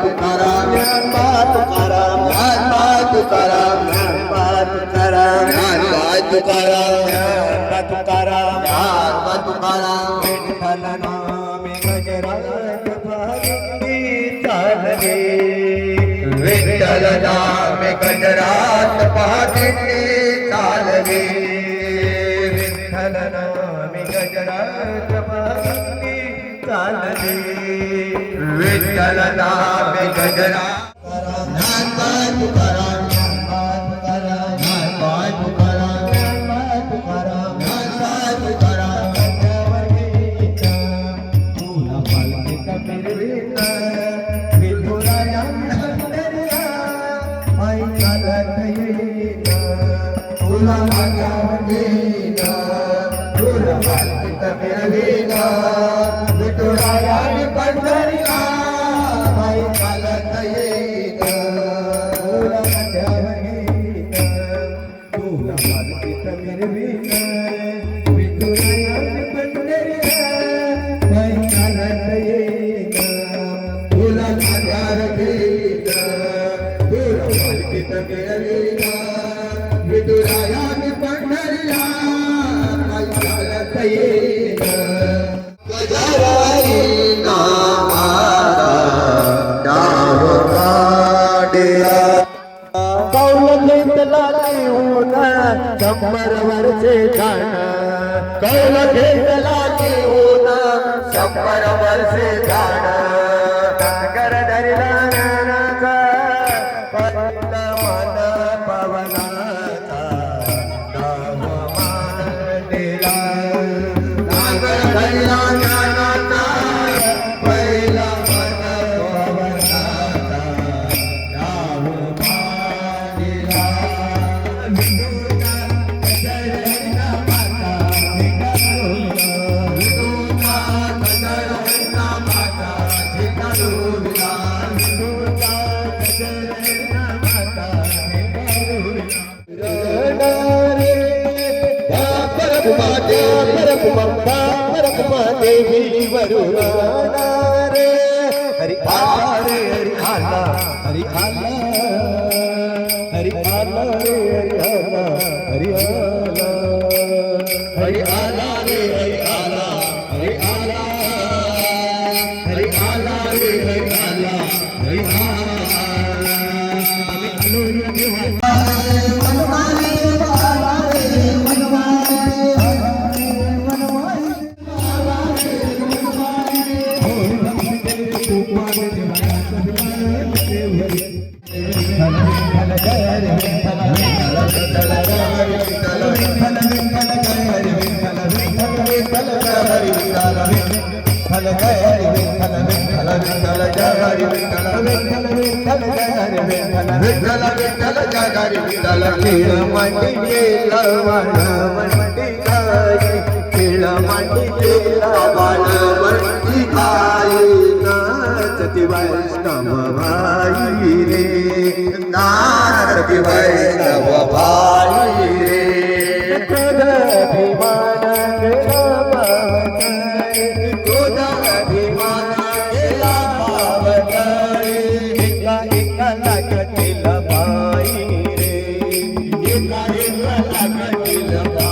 तुकाराम ज्ञानबा तुकाराम ज्ञानबा तुकाराम ज्ञानबा तुकाराम ज्ञानबा तुकाराम ज्ञानबा तुकाराम ज्ञानबा तुकाराम विठ्ठल नामे गजरात भागवती चालले. विठ्ठल गजरात विठ्ठल नामे गजरात विठुरायाने पंढरीला मालकीत फिरवीना विठुरायाने पंढरीला माई चालत येईना गजराई डाव काढला कौल घेतला लिहून शंभर वर्षे जाण. कौल घेतला देवी वरुणा रे हरी आला रे हरी आला हरी आला हरी आला रे हरी आला हरी आला हरी आला रे हरी आला हरी आला हरी आला रे हरी आला हरी विठ्ठल विठ्ठल जगारी विठ्ठल नाचती वैष्णव नारद वैष्णव भाई रे. भीमान केला पावतारे गोदर अभिमान केला पावतळे एका एका लागतील बाई रे एका एका लागतील बाई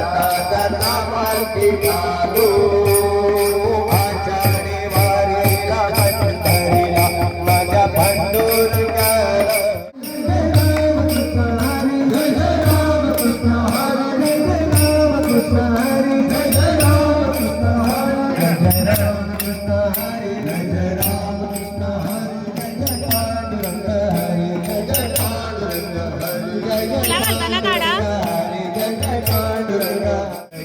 चाललाय जाता जाता पालखी गाडू आषाढी वारीला पंढरीला माझ्या पंढुरंगा तुला Hare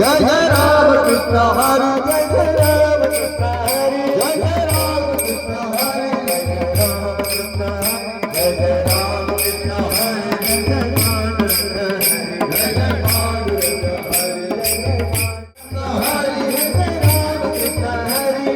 Jai Ram Krishna Hare Jai Ram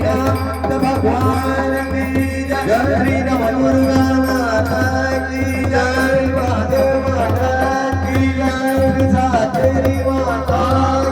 Jai Mata Jai Jai Jai Jai Jai Jai Jai Jai Jai Jai Jai Jai